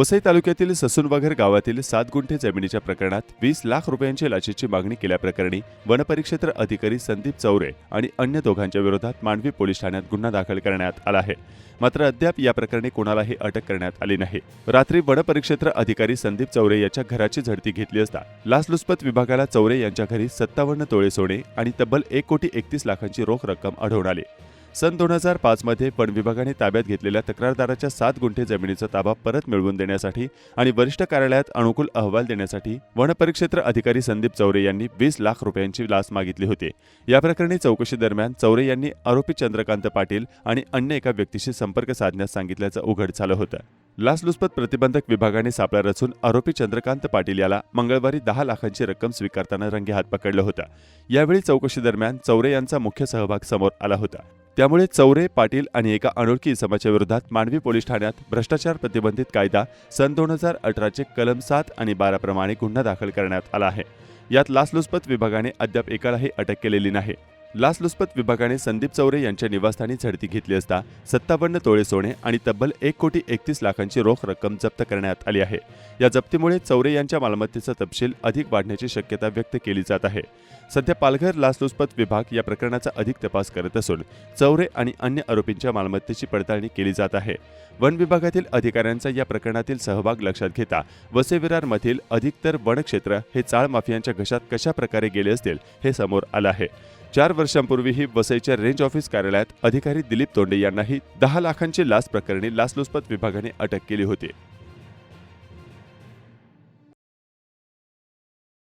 वसई तालुक्यातील ससूनवाघर गावातील सात गुंठे जमिनीच्या प्रकरणात वीस लाख रुपयांची लाचेची मागणी केल्याप्रकरणी वनपरिक्षेत्र अधिकारी संदीप चौरे आणि अन्य दोघांच्या विरोधात मांडवी पोलीस ठाण्यात गुन्हा दाखल करण्यात आला आहे. मात्र अद्याप या प्रकरणी कोणालाही अटक करण्यात आली नाही. रात्री वनपरिक्षेत्र अधिकारी संदीप चौरे याच्या घराची झडती घेतली असता लाचलुचपत विभागाला चौरे यांच्या घरी सत्तावन्न तोळे सोने आणि तब्बल एक कोटी एकतीस लाखांची रोख रक्कम आढळून आली. सन दोन हजार पाचमध्ये वन विभागाने ताब्यात घेतलेल्या तक्रारदाराच्या सात गुंठे जमिनीचा ताबा परत मिळवून देण्यासाठी आणि वरिष्ठ कार्यालयात अनुकूल अहवाल देण्यासाठी वनपरिक्षेत्र अधिकारी संदीप चौरे यांनी वीस लाख रुपयांची लाच मागितली होती. या प्रकरणी चौकशी दरम्यान चौरे यांनी आरोपी चंद्रकांत पाटील आणि अन्य एका व्यक्तीशी संपर्क साधण्यास सांगितल्याचं उघड झालं होतं. लाचलुचपत प्रतिबंधक विभागाने सापळा रचून आरोपी चंद्रकांत पाटील याला मंगळवारी दहा लाखांची रक्कम स्वीकारताना रंगेहात पकडलं होतं. यावेळी चौकशी दरम्यान चौरे यांचा मुख्य सहभाग समोर आला होता. त्यामुळे चौरे पाटील आणि एका अनोळखी इसमाच्या विरोधात मांडवी पोलीस ठाण्यात भ्रष्टाचार प्रतिबंधित कायदा सन दोन हजार अठराचे कलम सात आणि बाराप्रमाणे गुन्हा दाखल करण्यात आला आहे. यात लाचलुचपत विभागाने अद्याप एकालाही अटक केलेली नाही. लाचलुचपत विभागाने संदीप चौरे यांच्या निवासस्थानी झडती घेतली असता सत्तावन्न तोळे सोने आणि तब्बल एक कोटी एकतीस लाखांची रोख रक्कम जप्त करण्यात आली आहे. या जप्तीमुळे चौरे यांच्या मालमत्तेचा तपशील अधिक वाढण्याची शक्यता व्यक्त केली जात आहे. सध्या पालघर लाचलुचपत विभाग या प्रकरणाचा अधिक तपास करत असून चौरे आणि अन्य आरोपींच्या मालमत्तेची पडताळणी केली जात आहे. वन विभागातील अधिकाऱ्यांचा या प्रकरणातील सहभाग लक्षात घेता वसे विरारमधील अधिकतर वनक्षेत्र हे चाळ माफियांच्या घशात कशा प्रकारे गेले असतील हे समोर आलं आहे. चार वर्षांपूर्वीही वसईच्या रेंज ऑफिस कार्यालयात अधिकारी दिलीप तोंडे यांनाही दहा लाखांची लाच प्रकरणी लाचलुचपत विभागाने अटक केली होती.